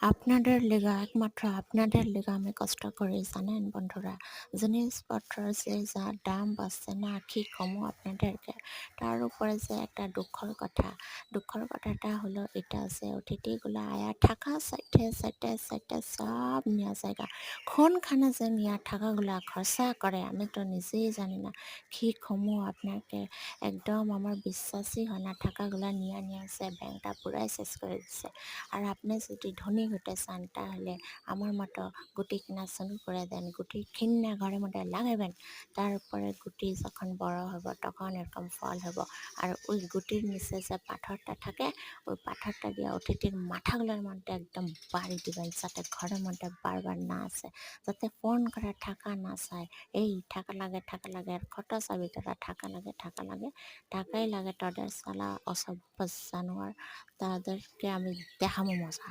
আপনাদের লেগা একমাত্র আপনাদের লেগা আমি কষ্ট করি, জানেন বন্ধুরা? জিনিসপত্রের যে যা দাম বাড়ছে না কি কমো আপনাদেরকে, তার উপরে যে একটা দুঃখর কথা। দুঃখর কথাটা হলো এটা যে অতিথিগুলো আয়া থাকা সাইটে সাইটে সাইটে সব নেওয়া জায়গা। কোনখানে যে নেওয়া টাকাগুলা খরচা করে আমি তো নিজেই জানি না, কি কমো আপনাকে? একদম আমার বিশ্বাসই হয় না টাকাগুলা নিয়ে নিয়ে আছে ব্যাংকটা পুরাই শেষ করে দিচ্ছে আর আপনি যদি ধনী হতে চান তাহলে আমার মতো গুটি কিনা শুরু করে দেন, গুটি কিনে ঘরের মধ্যে লাগাবেন, তারপরে গুটি যখন বড় হব তখন এরকম ফল হব। আর ওই গুটির নিচে যে পাথরটা থাকে, ওই পাথরটা দিয়ে অতিথির মাথাগুলোর মধ্যে একদম বাড়ি দিবেন, যাতে ঘরের মধ্যে বারবার না আসে, যাতে ফোন করে থাকা না চায় এই থাকা লাগে থাকা লাগে, আর কত চাবি তারা টাকা লাগে থাকা লাগে থাকাই লাগে তাদের সালা অসভ্য জানোয়ার। তাদেরকে আমি দেখাবো মজা।